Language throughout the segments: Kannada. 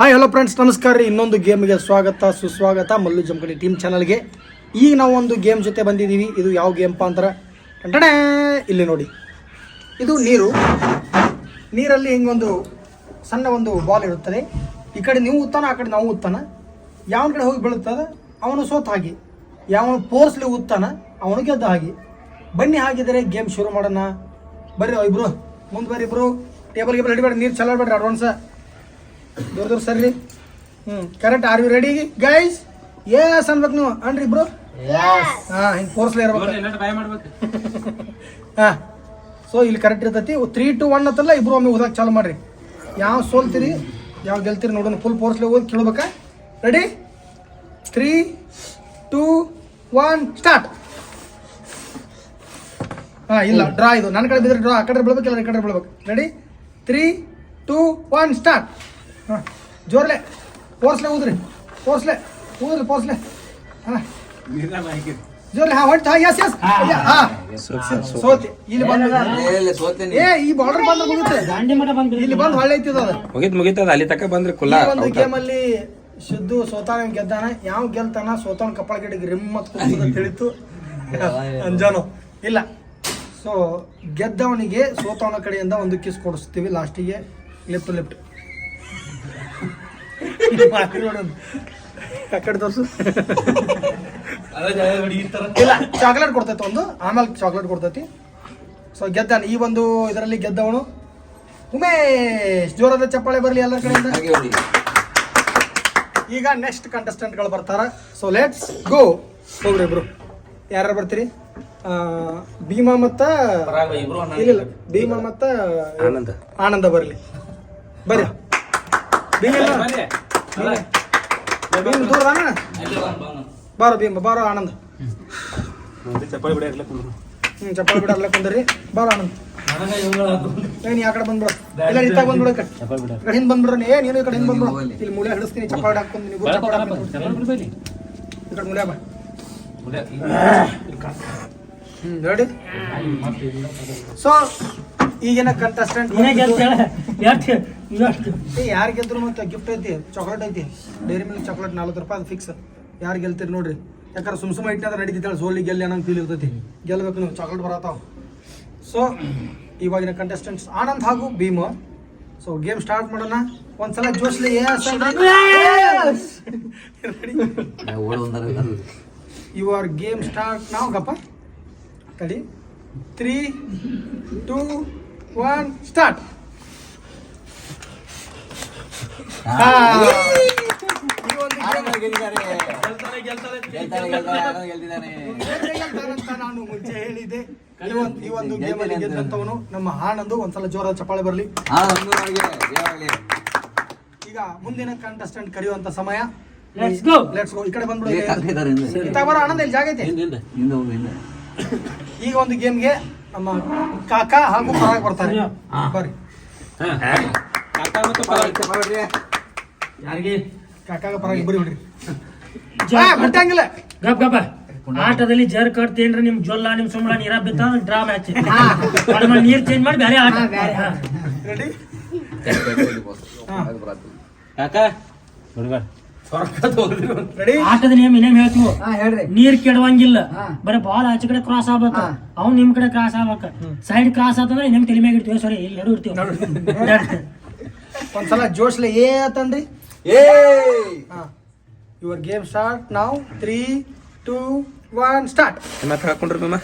ಹಾಯ್ ಹಲೋ ಫ್ರೆಂಡ್ಸ್ ನಮಸ್ಕಾರ ರೀ. ಇನ್ನೊಂದು ಗೇಮ್ಗೆ ಸ್ವಾಗತ, ಸುಸ್ವಾಗತ ಮಲ್ಲು ಜಂಕಣಿ ಟೀಮ್ ಚಾನಲ್ಗೆ ಈಗ ನಾವು ಒಂದು ಗೇಮ್ ಜೊತೆ ಬಂದಿದ್ದೀವಿ. ಇದು ಯಾವ ಗೇಮ್ಪ ಅಂತಾರೆ? ಟಂಟಣೇ ಇಲ್ಲಿ ನೋಡಿ. ಇದು ನೀರು. ನೀರಲ್ಲಿ ಹಿಂಗೊಂದು ಸಣ್ಣ ಒಂದು ಬಾಲ್ ಇರುತ್ತದೆ. ಈ ಕಡೆ ನೀವು ಉತ್ತಾನ, ಆ ಕಡೆ ನಾವು ಉತ್ತಾನ. ಯಾವನ ಕಡೆ ಹೋಗಿ ಬೀಳುತ್ತದೆ ಅವನು ಸೋತ ಹಾಗೆ. ಯಾವನು ಪೋರ್ಸ್ಲಿ ಉತ್ತಾನ, ಅವನು ಗೆದ್ದ ಹಾಗೆ. ಬನ್ನಿ, ಹಾಗಿದ್ರೆ ಗೇಮ್ ಶುರು ಮಾಡೋಣ. ಬರ್ರಿ, ಇಬ್ರು. ಮುಂದೆ ಬರ್ರಿ ಇಬ್ರು. ಟೇಬಲ್ ಗೇಬಲ್ ಹಿಡಿಬೇಡ ನೀರು ಚಲಾಡ್ಬೇಡ್ರಿ ಅಡ್ವಾನ್ಸ ದೂರ ದೂರ ಸರ್ರಿ ಹ್ಞೂ correct are you ready guys yes ಅನ್ಬೇಕು ನೀವು. ಅನ್ರಿ ಇಬ್ರು ಹಾಂ ಹಿಂಗೆ ಫೋರ್ಸ್ಲೇ ಇರ್ಬೇಕು. ಹಾಂ ಸೊ ಇಲ್ಲಿ ಕರೆಕ್ಟ್ ಇರ್ತೈತಿ. ತ್ರೀ ಟು ಒನ್ ಅಂತಲ್ಲ ಇಬ್ರು ಒಮ್ಮೆ ಓದಕ್ಕೆ ಚಾಲು ಮಾಡ್ರಿ. ಯಾವ ಸೋಲ್ತೀರಿ ಯಾವ ಗೆಲ್ತೀರಿ ನೋಡೋಣ. ಫುಲ್ ಫೋರ್ಸ್ಲೇ ಓದಿ ಕೇಳ್ಬೇಕಾ? Ready three two one start ಹಾಂ ಇಲ್ಲ ಡ್ರಾ ಇದು. ನನ್ನ ಕಡೆ ಬಿದ್ದರೆ ಡ್ರಾ ಆ ಕಡೆ ಬೀಳ್ಬೇಕು ಇಲ್ಲ ಈ ಕಡೆ ಬೀಳ್ಬೇಕು. Ready three two one start ಹಾಂ ಜೋರ್ಲೆ ಪೋರ್ಸ್ಲೆ ಊದ್ರಿ ಪೋರ್ಸ್ಲೆ ಊದ್ರಿ ಪೋರ್ಸ್ಲೆ. ಹಾಂ. ಜೋರ್ಲೆ ಹಾ ಹೊಟ್ಟು ಹಾ ಎಸ್ ಎಸ್ ಹಾಂ ಸೋತಿ ಇಲ್ಲಿ ಬಂದ ಏ ಈ ಬಾರ್ಡರ್ ಬಂದ್ರೆ ಮುಗಿತೆ. ಇಲ್ಲಿ ಬಂದು ಹೊಳ್ಳೆ ಐತಿದ ಅದು. ಮುಗಿತ್ ಮುಗಿತದ ಅಲ್ಲಿ ತಕ ಬಂದ್ರೆ ಕುಲ್ಲ ಒಂದು ಗೇಮ್ ಅಲ್ಲಿ ಶುದ್ಧು ಸೋತಾನ ಗೆದ್ದಾನ. ಯಾವ ಗೆಲ್ತಾನ? ಸೋತಾನ ಕಪ್ಪಳ ಗಿಡಗೆ ರಿಮ್ಮತ್ ಅಂತ ತಿಳಿತು ಅಂಜಾನು. ಇಲ್ಲ. ಸೊ ಗೆದ್ದವನಿಗೆ ಸೋತವನ ಕಡೆಯಿಂದ ಒಂದು ಕಿಸ್ ಕೊಡಿಸ್ತೀವಿ ಲಾಸ್ಟಿಗೆ. ಲಿಫ್ಟ್ ಟು ಲಿಫ್ಟ್ ಕಡೆ ತೋರ್ಸು ಇಲ್ಲ ಚಾಕ್ಲೇಟ್ ಕೊಡ್ತೈತಿ ಒಂದು. ಆಮೇಲೆ ಚಾಕ್ಲೇಟ್ ಕೊಡ್ತೈತಿ. ಸೊ ಗೆದ್ದಾನ ಈ ಒಂದು ಇದರಲ್ಲಿ ಗೆದ್ದವನು ಉಮೇಶ್. ಜೋರಾದ ಚಪ್ಪಾಳೆ ಬರಲಿ ಎಲ್ಲರ ಕಡೆಯಿಂದ. ಈಗ ನೆಕ್ಸ್ಟ್ ಕಂಟೆಸ್ಟೆಂಟ್ಗಳು ಬರ್ತಾರ. ಸೊ ಲೆಟ್ಸ್ ಗೋ ಹೋಗ್ರಿ ಇಬ್ರು. ಯಾರ್ಯಾರು ಬರ್ತೀರಿ? ಆ, ಭೀಮಾ ಮತ್ತ ಇಲ್ಲ ಭೀಮಾ ಮತ್ತ ಆನಂದ. ಆನಂದ ಬರ್ಲಿ. ಬರ್ರಿ. ಭೀಮ ದೂರ? ಬಾರೋ ಭೀಮ ಬಾರೋ ಆನಂದ್ ಹ್ಮ್ ಚಪ್ಪಾಳಿ ಬಿಡ ಅಲ್ಲೇ ಕುಂದ್ರಿ ಬಾರೋ ಆನಂದ್ ಏನ್ ಆ ಕಡೆ ಬಂದ್ಬಿಡ ಇಲ್ಲ ಇತ್ತಾಗ ಬಂದ್ಬಿಡ ಈ ಕಡೆ ಹಿಂದ್ ಬಂದ್ಬಿಡ್ರಿ ಏ ನೀನು ಈ ಕಡೆ ಹಿಂದ್ ಬಂದ್ಬಿಡು ಇಲ್ಲಿ ಮೂಲೆ ಹಿಡಿಸ್ತೀನಿ ಚಪ್ಪಾಳಿ ಹಾಕೊಂಡು ನೀವು ಚಪ್ಪಾಳಿ ಹಾಕೊಂಡು ಈ ಕಡೆ ಮೂಲೆ ಬಾ ಸೊ ಈಗಿನ ಕಂಟೆಸ್ಟೆಂಟ್ ಯಾರು ಗೆದ್ರು ಮತ್ತೆ ಗಿಫ್ಟ್ ಐತಿ ಚಾಕ್ಲೇಟ್ ಐತಿ. ಡೈರಿ ಮಿಲ್ಕ್ ಚಾಕ್ಲೇಟ್ ನಲ್ವತ್ತು ರೂಪಾಯಿ ಅದು ಫಿಕ್ಸ್ ಯಾರು ಗೆಲ್ತೀರಿ ನೋಡ್ರಿ. ಯಾಕಂದ್ರೆ ಸುಮ್ ಸುಮ್ಮ ಇಟ್ಟಿನ ನಡೀತಿದ್ದಾಳೆ ಸೋಲಿ ಗೆಲ್ಲಿ ಅನ್ನೋ ಫೀಲ್ ಇರ್ತೈತಿ. ಗೆಲ್ಬೇಕು ನೀವು ಚಾಕ್ಲೇಟ್ ಬರತ್ತಾವ. ಸೊ ಇವಾಗಿನ ಕಂಟೆಸ್ಟೆಂಟ್ಸ್ ಆನಂದ್ ಹಾಗೂ ಭೀಮ. ಸೊ ಗೇಮ್ ಸ್ಟಾರ್ಟ್ ಮಾಡೋಣ. ಒಂದ್ಸಲ ಜೋಶ್ಲಿ ಯುವರ್ ಗೇಮ್ ಸ್ಟಾರ್ಟ್ ನಾವು ಗಪ್ಪ. ತಡಿ ತ್ರೀ ಟೂ ಒನ್ ಸ್ಟಾರ್ಟ್ ನಾನು ಮುಂಚೆ ಹೇಳಿದೆ ಈ ಈ ಒಂದು ಗೇಮ್ ಅಲ್ಲಿ ಗೆದ್ದಂತವನು ನಮ್ಮ ಆನಂದು ಒಂದ್ಸಲ ಜೋರಾದ ಚಪ್ಪಾಳೆ ಬರಲಿ. ಈಗ ಮುಂದಿನ ಕಂಟೆಸ್ಟೆಂಟ್ ಕರೆಯುವಂತ ಸಮಯ. ಲೆಟ್ಸ್ ಗೋ ಲೆಟ್ಸ್ ಗೋ ಈ ಕಡೆ ಬಂದ್ಬಿಡು. ಇತ್ತಾಗ ಬರೋ ಆನಂದ ಇಲ್ಲಿ ಜಾಗ ಐತೆ ಈಗ ಒಂದು ಗೇಮ್ಗೆ ನಮ್ಮ ಕಾಕಾ ಹಾಗೂ ಪರಾಗ್ ಬರ್ತಾರೆ. ಬರ್ರಿ. ಯಾರಿಗೆ? ಕಾಕಾಗ ಪರಾಗ್ ಇಬ್ಬರು ಬಿಡ್ರಿ. ಜ- ಆ, ಬಿಟ್ಟಂಗಿಲ್ಲ ಗಪ್ ಗಪ್ಪ ಆಟದಲ್ಲಿ ಜರ್ ಕಟ್ತೇನ್ರಿ ನಿಮ್ ಜೊಲ್ಲ ನಿಮ್ ಸುಮ್ಳ ನೀರ ಬಿತ್ತ ಡ್ರಾ ಮ್ಯಾಚ್ ನೀರ್ ಚೇಂಜ್ ಮಾಡಿ ಬೇರೆ ಆಟ. ಆಟದ ನಿಯಮ ಇನ್ನೇನ್ ಹೇಳ್ತೀವಿ? ನೀರ್ ಕೆಡವಂಗಿಲ್ಲ. ಬರೀ ಬಾಲ್ ಆಚೆ ಕಡೆ ಕ್ರಾಸ್ ಆಗ್ಬೇಕು. ಅವ್ನ್ ನಿಮ್ ಕಡೆ ಕ್ರಾಸ್ ಆಗ್ಬೇಕ. ಸೈಡ್ ಕ್ರಾಸ್ ಆತಂದ್ರೆ ನಿಮ್ ತಲೆ ಮ್ಯಾಗ ಇಡ್ತೀವಿ. ಸರಿ ಇಲ್ಲಿ ಎರಡು ಇರ್ತೀವಿ ಒಂದ್ಸಲ ಜೋಶ್ಲೆ ಏ ಹಾ. ಯುವರ್ ಗೇಮ್ ಸ್ಟಾರ್ಟ್ ನಾವು ತ್ರೀ ಟೂ ಒನ್ ಸ್ಟಾರ್ಟ್ ಮತ್ತೆ ಹಾಕೊಂಡ್ರಿ ಮಮ್ಮ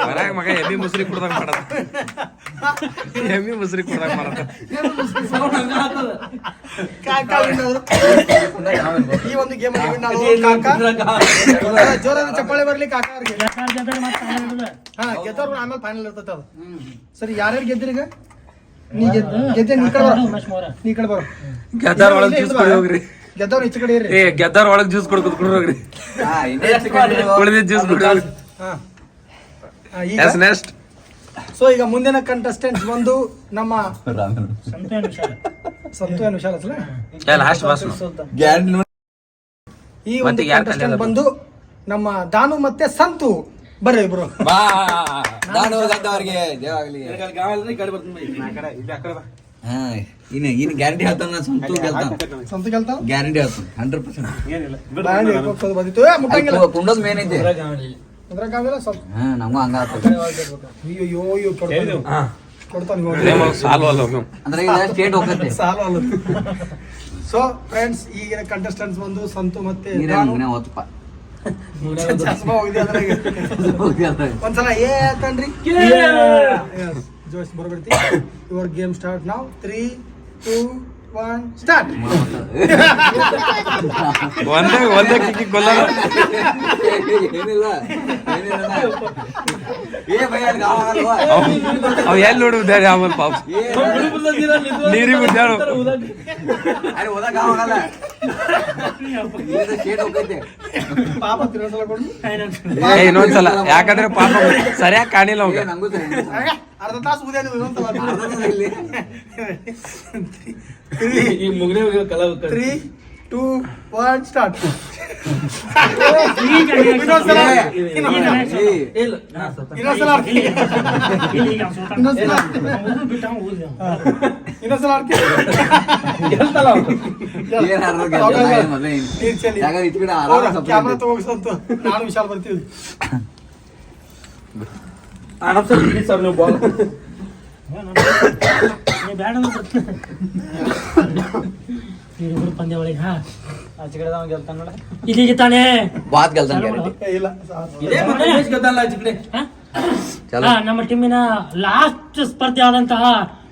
ಹೊರಗ ಮಗ ಎಬ್ಬಿ ಮುಸ್ರಿ ಕುಡ್ದಂಗೆ ಮಾಡತ್ತ ಎಮ್ಮಿ ಮುಸ್ರಿ ಕೊಡಕ್ ಮಾಡತ್ತ. ಈ ಒಂದು ಗೇಮ್ ಜೋರಾದ ಚಪ್ಪಾಳೆ ಬರ್ಲಿ ಕಾಕ ಅವ್ರಿಗೆ. ಹಾ ಗೆದ್ದವ್ರು ಆಮೇಲೆ ಫೈನಲ್ ಇರ್ತೈತೆ ಅದು. ಸರಿ ಯಾರ್ಯಾರು ಗೆದ್ದಿರಿ ಈಗ? ನೀ ಗೆದ್ದೆ ನೀ ಕಡೆ ಬರೋ ನೀ ಕಡೆ ಬರೋ ಗೆದ್ದಾರ ಒಳಗ್ ಜ್ಯೂಸ್ ಕೊಡಿ ಹೋಗ್ರಿ ಗೆದ್ದವ್ರು ಈಚೆ ಕಡೆ ಇರ್ರಿ. ಏ ಗೆದ್ದಾರ ಒಳಗ್ ಜ್ಯೂಸ್ ಕೊಡ್ ಕುತ್ಕೊಂಡು ಹೋಗ್ರಿ ಉಳಿದ ಜ್ಯೂಸ್ ಕೊಡಿ ಹಾ. ಎಸ್ ನೆಕ್ಸ್ಟ್ ಸೊ ಈಗ ಮುಂದಿನ ಕಂಟೆಸ್ಟೆಂಟ್ ಬಂದು ನಮ್ಮ ಸಂತು ಏನು ವಿಶಾಲ ಈ ಒಂದು ಕಂಟೆಸ್ಟೆಂಟ್ ಬಂದು ನಮ್ಮ ದಾನು ಮತ್ತೆ ಸಂತು. ಬರ್ರಿ ಇಬ್ರು. ಬಾ ನಾನು ಗದ್ದವರಿಗೆ ದೇವಾಗ್ಲಿ ಹಾ ಇನ್ನು ಇನ್ನು ಗ್ಯಾರಂಟಿ ಹೇಳ್ತಾನ ಸಂತು ಗೆಲ್ತಾನ ಗ್ಯಾರಂಟಿ ಹೇಳ್ತಾನ ಹಂಡ್ರೆಡ್ ಪರ್ಸೆಂಟ್ ಬಂದಿತ್ತು. ಕುಂಡೋದ್ ಮೇನ್ ಐತಿ. ಅದ್ರಾಗಾಗಲ್ಲ ಸ್ವಲ್ಪ ಹಾ ನಮಗೂ ಹಂಗ ಆಗ್ತದ. ಅಯ್ಯೋ ಅಯ್ಯೋ ಅಯ್ಯೋ ಕೊಡ್ತಾನೆ ಕೊಡ್ತಾನೆ ಇವಾಗ. ಅಲ್ಲ ಅವ್ನು. ಅಂದ್ರೆ ಈಗ ಸ್ಟೇಟ್ ಹೋಗತ್ತೆ ಸಾಲು ಅಲ್ಲ. ಸೊ ಫ್ರೆಂಡ್ಸ್ ಈಗಿನ ಕಂಟೆಸ್ಟೆಂಟ್ಸ್ ಬಂದು ಸಂತು ಮತ್ತೆ ನೀರೇ ನಾನು. ಮುಗ್ನೆ ಚಸ್ಮಾ ಹೋಗಿದೆ ಅದ್ರಾಗೆ. ಒಂದ್ಸಲ ಏ ತನ್ರಿ ಜೋಶ್ ಬರ್ಬಿಡ್ತಿ ಯುವರ್ ಗೇಮ್ ಸ್ಟಾರ್ಟ್ ನಾವು ತ್ರೀ ಟೂ ಒನ್ ಸ್ಟಾರ್ಟ್ ಒಂದೇ ಒಂದೇ ಕಿಕ್ಕಿ ಕೊಲ್ಲಲ್ಲ. ಏನಿಲ್ಲ ಏನಿಲ್ಲ ಏ ಭಯ? ಅವ್ ಎಲ್ಲಿ ನೋಡು ಬೇರೆ ಆಮೇಲೆ ಪಾಪ. ನೀರಿಗೆ ಅಲ್ಲಿ ಹೋದಾಗ ಆಗಲ್ಲ. ಇನ್ನೊಂದ್ಸಲ. ಯಾಕಂದ್ರೆ ಪಾಪ ಸರಿಯಾಗಿ ಕಾಣಿಲ್ಲ ಅವಾಗ. ಅರ್ಧ ತಾಸು ನೀವು ಇನ್ನೊಂದ್ಸಲ ಇಲ್ಲಿ. ತ್ರೀ ಟೂ ಒನ್ ಸ್ಟಾರ್ಟ್ ಈಗ ಇನ್ನೊಂದ್ಸಲ ಏ, ಇನ್ನೊಂದ್ಸಲ ಏ, ಇನ್ನೊಂದ್ಸಲ ಆಡ್ತೀನಿ. ಇಲ್ಲಿ ಈಗ ಸೋತ. ಇನ್ನೊಂದ್ಸಲ ಅವ್ನು ಬಿಟ್ಟ ಅವ್ನು ಊದ್ದ. ಇನ್ನೊಂದ್ಸಲ ಆಡ್ತೀನಿ ಏನ್ ಆಡ್ರು ಗೆಲ್ತಿಲ್ಲ, ಏನ್ ಮೊದ್ಲೇ ಏನ್. ನೀರ್ ಚೆಲ್ಲಿ. ಯಾಕಂದ್ರೆ ಇತ್ ಬಿಡ ಇದೀಗ ತಾನೇ? ಬಾತ್ ಗೆಲ್ತಾನೆ ಗ್ಯಾರಂಟಿ ಹಾ, ನಮ್ಮ ಟೀಮಿನ ಲಾಸ್ಟ್ ಸ್ಪರ್ಧೆ ಆದಂತಹ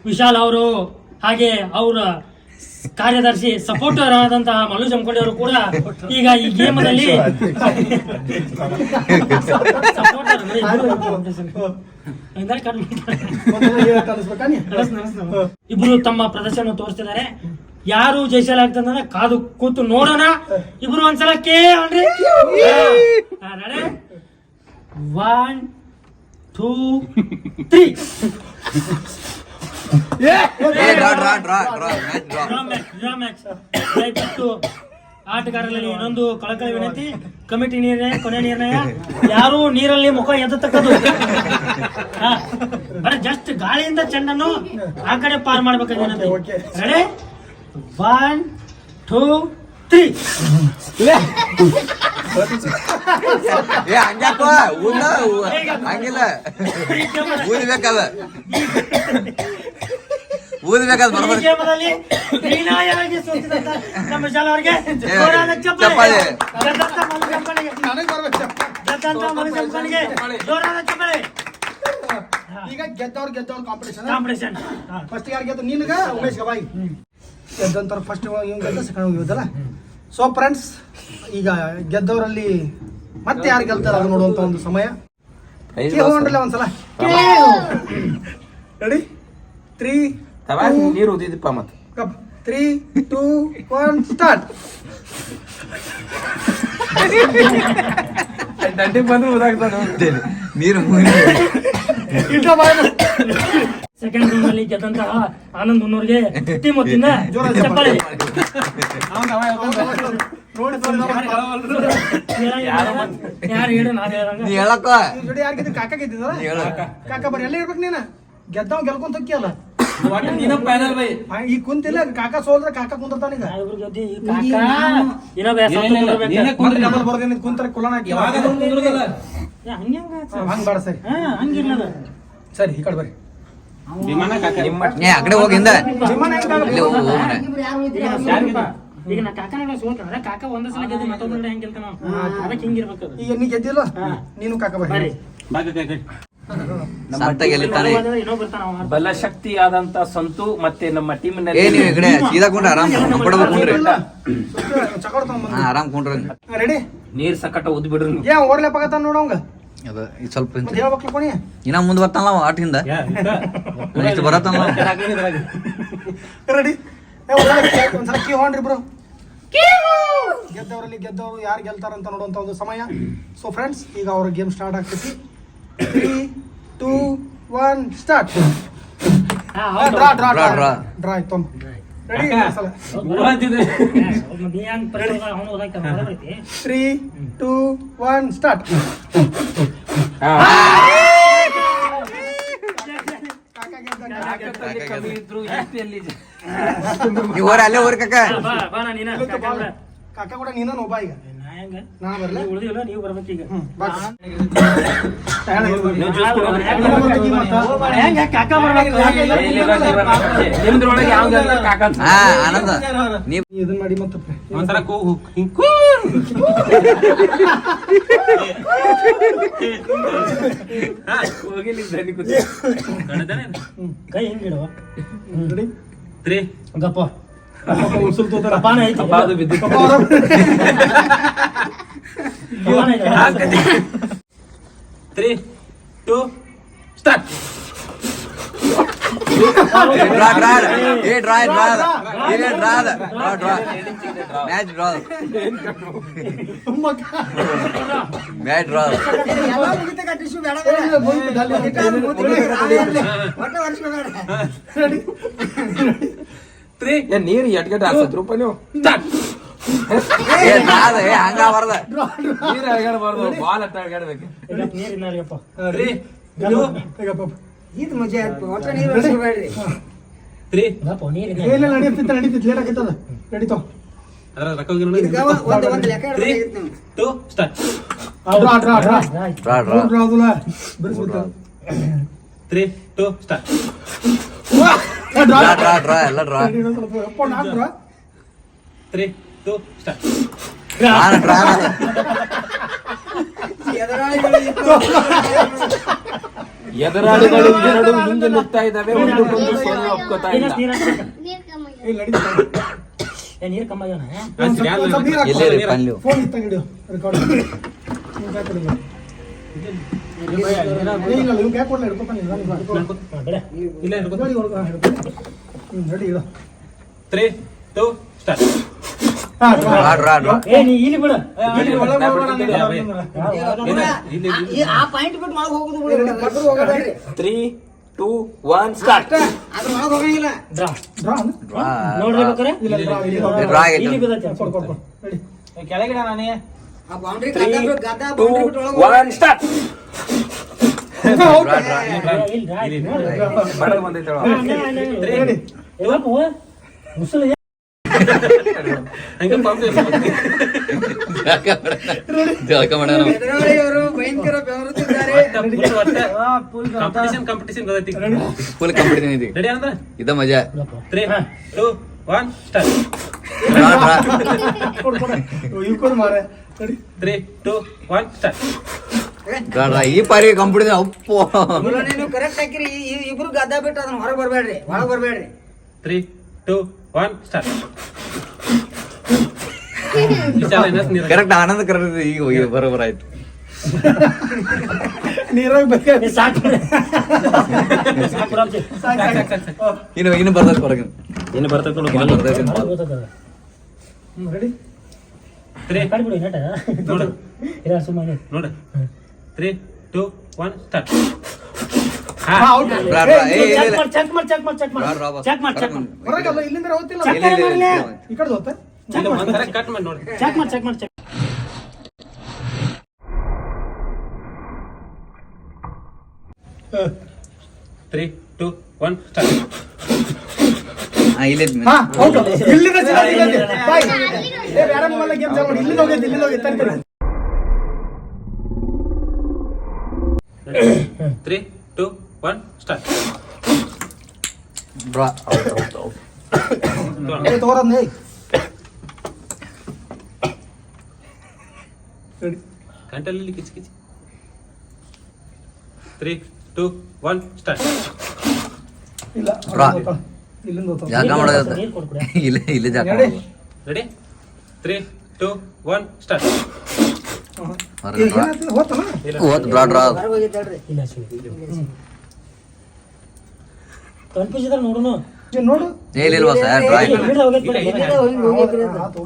ವಿಶಾಲ್ ಅವರು ಹಾಗೆ ಅವರ ಕಾರ್ಯದರ್ಶಿ ಸಪೋರ್ಟರ್ ಆದಂತಹ ಮಲ್ಲು ಜಮಖಂಡಿ ಅವರು ಕೂಡ ಈಗ ಈ ಗೇಮ್ನಲ್ಲಿ ಇಬ್ಬರು ತಮ್ಮ ಪ್ರದರ್ಶನ ತೋರಿಸ್ತಿದ್ದಾರೆ. ಯಾರು ಜಯಿಸಲಾಗ್ತದ ಕಾದು ಕೂತು ನೋಡೋಣ. ಇಬ್ರು ಒಂದ್ಸಲ ಕೇ ಅಲ್ರಿ? ಒನ್ ಟೂ ತ್ರೀ ಏ draw draw draw draw match draw. ದಯವಿಟ್ಟು ಆಟಗಾರರಲ್ಲಿ ಇನ್ನೊಂದು ಕಳಕಳಿ ವಿನಂತಿ. ಕಮಿಟಿ ನಿರ್ಣಯ ಕೊನೆ ನಿರ್ಣಯ ಯಾರು ನೀರಲ್ಲಿ ಮುಖ ಎದ್ದು. ಬರೀ ಜಸ್ಟ್ ಗಾಳಿಯಿಂದ ಚೆಂಡನ್ನು ಆ ಕಡೆ ಪಾರ್ ಮಾಡ್ಬೇಕಾಗಿ okay. Ready one two three ಏ ಹಂಗಪ್ಪ ಉನ್ನ ಹಂಗಿಲ್ಲ. ಊದ್ಬೇಕದ. ಊದಿಬೇಕಾದ ಬರಬರ ನಮ್ಮ ಚಪ್ಪಾಳೆ. ಜೋರಾದ ಚಪ್ಪಾಳೆ. ಈಗ ಗೆದ್ದವ್ರು ಗೆದ್ದವ್ರು ಕಾಂಪಿಟೇಷನ್ ಕಾಂಪಿಟೇಷನ್ ಫಸ್ಟ್ ಯಾರು ಗೆದ್ದು? ನಿನಗ? ಉಮೇಶ್ ಗವಾಯಿ ಗೆದ್ದಂತರ ಫಸ್ಟ್ ಇವ್ ಗೆದ್ದ ಸೆಕೆಂಡ್ ಹೋಗಿದ್ದಲ್ಲ ಸೊ ಫ್ರೆಂಡ್ಸ್ ಈಗ ಗೆದ್ದವರಲ್ಲಿ ಮತ್ತೆ ಯಾರು ಗೆಲ್ತಾರ ಅದು ನೋಡುವಂತ ಒಂದು ಸಮಯ. ಒಂದ್ಸಲ. ರೆಡಿ ತ್ರೀ ನೀರು ಉದಿದಪ್ಪ ಮತ್ತೆ. Cup. Three two one start ದಂಡಿಗೆ ಬಂದು ಉದಾಗ್ತಾನೆ ನೀರು ಇಲ್ಲ ಇಟ್ಟ ಸೆಕೆಂಡ್ ರೂಮ್ ಅಲ್ಲಿ ಗೆದ್ದಂತಹ ಆನಂದ್ ಮುನ್ನೂರ್ಗೆ ಟೀಮ್ ಚಪ್ಪಾಳೆ. ನೋಡಿ ಯಾರು ಹೇಳು ನಾನು ಹೇಳಕ್ಕ. ಜೋಡಿ ಕಾಕ ಗೆದ್ದಿದ್ರ ನೀ ಹೇಳ. ಕಾಕ ಬರ್ರಿ ಎಲ್ಲ ಇರ್ಬೇಕು ನೀನ? ಗೆದ್ದವ್ ಗೆಲ್ಕೊಂತ ಅಲ್ಲ ಈ ಕುಂತಿಲ್ಲ ಕಾಕ ಸೋಲ್ರ ಕಾಕ ಬರ್ದೇನೆ ಕುಂತರ ಕುಲನ ಸರಿ. ಹಾ ಹಂಗಿರ್ಲದ ಸರಿ ಈ ಕಡೆ ಬರ್ರಿ. ಏ ಆ ಕಡೆ ಹೆಂಗ್ ಹೋಗು ಮನೆ. ಈಗ ನಾ ನಾ ಕಾಕ ನೋಡ ಸೋಲ್ತಾನ ಕಾಕ ಒಂದ ಸಲ ಗೆದ್ದು ಮತ್ತೊಂದ್ ಹೆಂಗ್ ಗೆಲ್ತಾನ? ಅದಕ್ಕೆ ಹಿಂಗಿರ್ಬೇಕು ಅದು. ಈಗ ನೀ ಗೆದ್ದಿಲ್ಲ? ನೀನು ಕಾಕ ಬರ್ರಿ. ಬರ್ರಿ ಸಂತ ಬರ್ತಾನ ಅವ. ಮತ್ತೆ ನಮ್ಮ ಟೀಮ್ ಟೀಮಿನಲ್ಲಿ ನೀವು ಈ ಕಡೆ ಸೀದಾ ಕುಂಡ್ರಿ ಆರಾಮ್ ಕೊಡಬೇಕು ಕುಂಡ್ರಿ. ಚಕೋಡ್ ಹಾ ಆರಾಮ್ ಕುಂಡ್ರಿ. ರೆಡಿ? ನೀರ್ ಸಕಟ ಉದ್ ಬಿಡ್ರಿ ನೀವು. ಏನ್ ಓರ್ಲೆಪ್ಪಾಗತ್ತ ನೋಡವಂಗ ಅದ ಈಗ ಸ್ವಲ್ಪ ಮತ್ತೆ ಹೇಳ್ಬೇಕಲ್ಲ ಕೊನಿ ಇನ್ನ ಮುಂದ್ ಬರ್ತಾನಲ್ಲ ಅವ ಆಟಿಂದ? ಇಷ್ಟು ಬರತ್ತಲ್ಲ ರೆಡಿ? ಒಂದ್ಸಲ ಕೀ ಹೊಂಡ್ರಿ ಬ್ರೋ ಗೆದ್ದವರಲ್ಲಿ ಗೆದ್ದವರು ಯಾರು ಗೆಲ್ತಾರಂತ ನೋಡುವಂತ ಒಂದು ಸಮಯ. ಸೊ ಫ್ರೆಂಡ್ಸ್ ಈಗ ಅವ್ರ ಗೇಮ್ ಸ್ಟಾರ್ಟ್ ಆಗ್ತೈತಿ. ತ್ರೀ ಟೂ ಒನ್ ಸ್ಟಾರ್ಟ್ ಹಾ, ಹೌದು. Draw draw draw. ಡ್ರಾ ಆಯ್ತು ತ್ರೀ ಟೂ ಒನ್ ಸ್ಟಾರ್ಟ್ ಅಲ್ಲೇ ಹೋರಿ ಕಾಕ. ಬಾ ಬಾ ನಾ ನೀನ. ಇಲ್ಲಕ್ಕ ಕಾಕ ಕೂಡ. ನೀನ ಒಬ್ಬ ಈಗ. ಹೆಂಗ ನಾ ಬರ್ಲ ಉಳಿದಿಲ್ಲ ನೀವು ಬರ್ಬೇಕೀಗ ಆನಂದ ನೀವ್ ಇದನ್ನ ಮಾಡಿ ಮತ್ತೆ ಒಂಥರ ಕೂಗು ಹಿಂಗ್ ಹೋಗಿಲ್ಲ ಧ್ವನಿ ಕೂತು. ಕಣದಾನೆ ಕೈ ಹಿಂಗಿಡುವ ರೆಡಿ ತ್ರೀ ಗಪ್ಪ ಉಸುಲ್ ತೋತಾರ ಕಪಾನ ಐತಿ ಅಪ್ಪ ಅದು ಬಿದ್ದಿತ್ತು. ಕಪಾನ ಐತಿ three two start draw draw ಏ ಡ್ರಾ ಡ್ರಾ ಏ draw draw draw match draw match draw three. ಏ, ನೀರ್ ರೂಪಾಯಿ ನೀವು. ಸ್ಟಾರ್ಟ್ ಏ ಡ್ರಾ ಏ ಹಂಗ ಬರ್ದ. ನೀರ್ ಅಳಗಾಡಬಾರ್ದು ಬಾಲ್ ಅಟ್ಟ ಅಳಗಾಡ್ಬೇಕು ತ್ರೀ. ಟೂ ತ್ರೀ ಗಪ್ಪ ನೀರಿನ ಇಲ್ಲ ನಡೀತಿತ್ತು ನಡೀತಿತ್ತು? ಲೇಟ್ ಆಗತ್ತದ ನಡೀತಾವ ಅದ್ರ ರೊಕ್ಕ three two start draw draw draw draw draw draw ಅದಲ್ಲ ಬಿಡಿಸ್ಬಿಡ್ತಾವ three two start draw draw draw ಎಲ್ಲ draw draw three two start ನಾನು ಡ್ರಾ ಎದುರಾಳಿಗಳು ಎರಡು ಮುಂದೆ ನುಗ್ತಾ ಇದ್ದಾವೆ ಒಂದಕ್ಕೊಂದು ಸೊನ್ನೆ ಒಪ್ಕೋತಾ ಇಲ್ಲ. ನೀರ ಕಮ್ಮ ಆಗ್ಯಾನ ಎಲ್ಲೇ ರೀ ಪಲ್ಲು ಫೋನ್ ಇತ್ತ ಹಿಡಿಯೋ record three two start three one start ನೋಡ್ರಿ ಕೆಳಗಿಡ ನಾನೇ. ಆ ಬೌಂಡ್ರಿ ತ್ರೀ ಗದ್ದ ಟೂ ಬೌಂಡ್ರಿ ಬಿಟ್ಟು ಒಳಗೆ ಒನ್ ಸ್ಟಾರ್ಟ್ ಡ್ರಾ ಡ್ರಾ ಏ, ಇಲ್ಲಿ ಡ್ರಾ ಐತಿ, ನೋಡ್ರಿ. ಬಡಲ್ ಬಂದೈತೆ ಹಾ, ಹಂಗೆ, ಹಂಗೆ, ಹಂಗೆ. ಏ, ಬಾಪು, ಮುಸುಳಿ ಹಂಗೆ ಪಂಪ್ ಜಳಕ ಮಾಡೋಣ ಎದುರಾಳಿಯವರು ಭಯಂಕರ ಬೆವರುತ್ತಿದ್ದಾರೆ ಕಾಂಪಿಟೇಷನ್ ಕಾಂಪಿಟೇಷನ್ ಗೊತ್ತೈತಿ ಫುಲ್ ಕಂಪ್ಲೀಟ್ ಐತಿ ರೆಡಿ ಅಂದ್ರೆ ಇದ ಮಜಾ three two one start draw draw ಕೊಡ್ ಕೊಡ ಇವ್ ಕೊಡು ಮಾರೆ ready three two one start ಈ ಪಾರಿ ಕಂಪ್ಲೀಟ್ ಅಪ್ಪು. ನೀವು ಕರೆಕ್ಟ್ ಹಾಕಿರಿ ಇಬ್ರು ಗದ್ದ ಬಿಟ್ಟು ಅದನ್ನ ಹೊರಗೆ ಬರಬೇಡ್ರಿ ಒಳಗೆ ಬರಬೇಡ್ರಿ. Three two one start correct Ananda correct ಈಗ ಹೋಗಿ ಬರೋಬರ ಆಯ್ತು. ನೀರಾಗ ಬೇಕಾ ಏ, ಸಾಕು. ಇನ್ನು ಇನ್ನು ಬರ್ತೈತೆ ಹೊರಗೆ ಇನ್ನು ಬರ್ತೈತೆ. ರೆಡಿ ತ್ರೀ ಕಟ್ ಬಿಡು ನೆಟ ನೋಡು. ಇಲ್ಲ ಸುಮ್ಮನೆ ನೋಡು. Three two one start check ಮಾಡಿ ಚೆಕ್ ಮಾಡಿ ಚೆಕ್ ಮಾಡಿ ಚೆಕ್ ಮಾಡಿ. ಚೆಕ್ ಮಾಡಿ ಚೆಕ್ ಮಾಡಿ. ಹೊರಗಲ್ಲ ಇಲ್ಲಿಂದ ಹೋಗ್ತಿಲ್ಲ. ಇಲ್ಲ ಇಲ್ಲ ಇಲ್ಲ ಈ ಕಡೆ ಹೋಗ್ತಾ? ಕಟ್ ಮಾಡಿ ನೋಡಿ ಚೆಕ್ ಮಾಡಿ ಚೆಕ್ ಮಾಡಿ check three two one start three two one start ಗಂಟಲಲ್ಲಿ ಕಿಚ್ ಕಿಚ್ ತ್ರೀ ಟೂ ಒನ್ ಸ್ಟಾರ್ಟ್ ಇಲ್ಲ ಜಾಗ ಮಾಡೋದ? ಇಲ್ಲ ಇಲ್ಲ ಜಾಗ? Ready three two one start? ಹೋತ್ confuse ನೋಡು.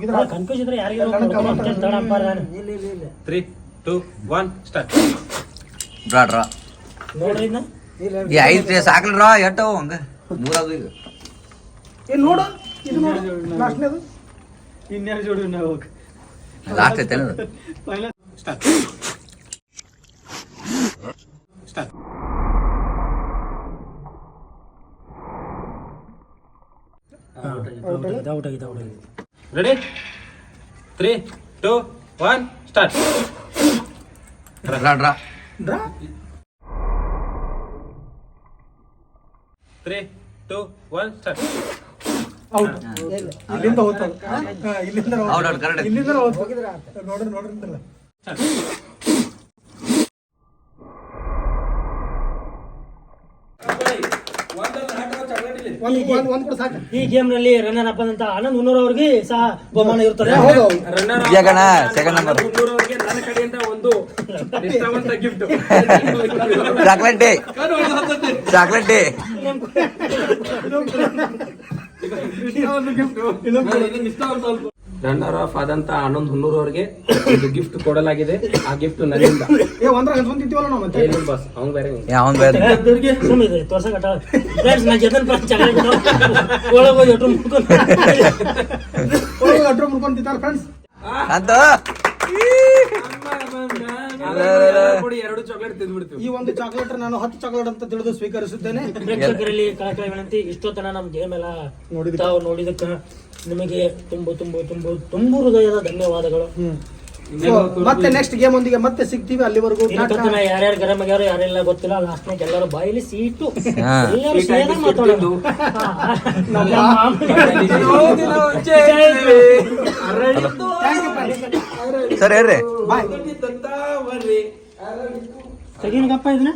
ಸರ್ ಕನ್ಫ್ಯೂಸ್ ಇದ್ರೆ ಯಾರಿಗೂ ತ್ರೀ ಟೂ ಒನ್ ಸ್ಟಾರ್ಟ್ ನೋಡ್ರಿ ಈ ಐದು ಎಟ್ಟವು ಹಂಗ ಮೂರಾಗ ಈಗ ಏ ನೋಡು? ಇದು ನೋಡು. ಲಾಸ್ಟ್ನೇದು ಲಾಸ್ಟ್ ಐತೆ ಸ್ಟಾರ್ಟ್ ಸ್ಟಾರ್ಟ್ ಔಟ್ ಆಗಿದೆ ಔಟ್ ಆಗಿದೆ ready three two one start draw draw draw three two one start out ಇಲ್ಲಿಂದ ಹೋಗ್ತಾರೆ ಇಲ್ಲಿಂದ ಔಟ್ ಔಟ್ ಕರೆಕ್ಟ್. ಇಲ್ಲಿಂದ ಹೋಗ್ತಾರೆ ನೋಡ್ರಿ ನೋಡ್ರಿ ಅಂತಲ್ಲ. ಒಂದ್ ಒಂದ್ ಒಂದ್ ಕೂಡ ಸಾಕು. ಈ ಗೇಮ್ನಲ್ಲಿ ರನ್ನರ್ ಅಪ್ ಅಂತ ಆನಂದ್ ಹುನ್ನೂರ್ ಅವ್ರಿಗೆ ಸಹ ಬಹುಮಾನ ಕಡೆಯಿಂದ ಒಂದು chocolate day chocolate day runner up ಆದಂತ ಆನಂದ್ ಹುನ್ನೂರ್ ಅವರಿಗೆ ಒಂದು ಗಿಫ್ಟ್ ಕೊಡಲಾಗಿದೆ. ಆ ಗಿಫ್ಟ್ ನನ್ನಿಂದ. ಏನಿಲ್ಲ ಬಾಸ್ ಅವ್ನ್ ಬೇರೆ ಮುಡ್ಕೊಂಡು ಅಂತ ಎರಡು ಚಾಕ್ಲೇಟ್ ತಿಂದ್ಬಿಡ್ತೀವಿ ಈ ಒಂದು ಚಾಕ್ಲೇಟ್ ನಾನು ಹತ್ತು ಚಾಕ್ಲೇಟ್ ಅಂತ ತಿಳಿದು ಸ್ವೀಕರಿಸುತ್ತೇನೆ. ಪ್ರೇಕ್ಷಕರಲ್ಲಿ ಕಳಕಳ ವಿನಂತಿ ಇಷ್ಟೊತ್ತನ ನಮ್ ಗೇಮ್ ಎಲ್ಲ ನೋಡಿದ ತಾವು ನೋಡಿದಕ್ಕ ನಿಮಗೆ ತುಂಬು ತುಂಬು ತುಂಬು ತುಂಬು ಹೃದಯದ ಧನ್ಯವಾದಗಳು. ಮತ್ತೆ ನೆಕ್ಸ್ಟ್ ಗೇಮ್ ಒಂದಿಗೆ ಮತ್ತೆ ಸಿಗ್ತೀವಿ ಅಲ್ಲಿವರೆಗೂ ಯಾರ್ಯಾರು ಗರಂ ಆಗ್ಯಾರ ಯಾರೆಲ್ಲ ಗೊತ್ತಿಲ್ಲ ಲಾಸ್ಟ್ನಾಗ ಎಲ್ಲರೂ ಬಾಯಲ್ಲಿ ಸೀಟು. ಹಾ. ಎಲ್ಲರೂ ಸೇರ ಮಾತಾಡೋದು. ಸರ್ ಹೇಳ್ರಿ. ಬಾಯ್ ತೆಗೀನಗಪ್ಪ ಇದನ್ನ?